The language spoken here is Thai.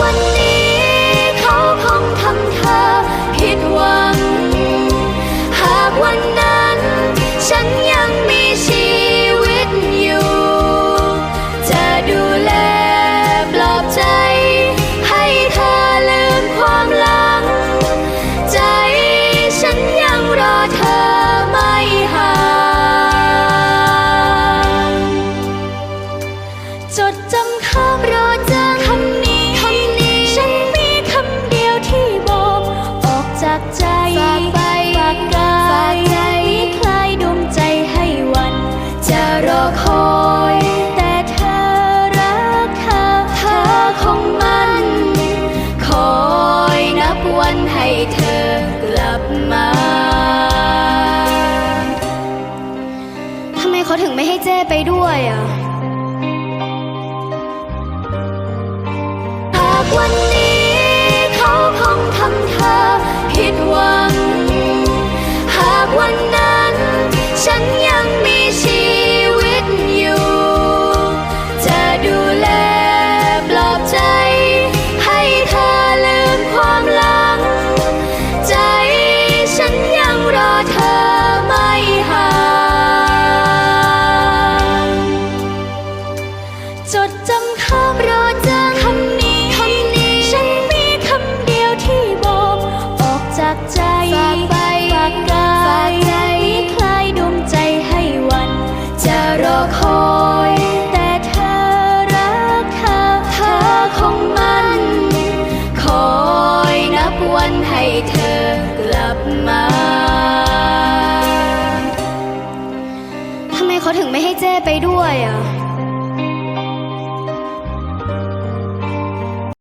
วันนี้เขาคงทำเธอผิดหวัง หากวันนั้น ฉันยังมีชีวิตอยู่ จะดูแลปลอบใจ ให้เธอลืมความหลัง ใจฉันยังรอเธอไม่ห่างจดจำคำรอเจอคำนี้ากใจฝากไปฝากกายมีใครดวงใจให้วัน จะรอคอยแต่เธอรักเธอเธอคงมัน คอยนับวันให้เธอกลับมาทำไมเขาถึงไม่ให้เจ้ไปด้วยอะ จดจำคำรอเจอคำนี้คำนี้ ฉันมีคำเดียวที่บอก ออกจากใจฝากไปฝากกายมีใครดวงใจให้วัน จะรอคอยแต่เธอรักเธอเธอคงมัน คอยนับวันให้เธอกลับมาทำไมเขาถึงไม่ให้เจ้ไปด้วยอะ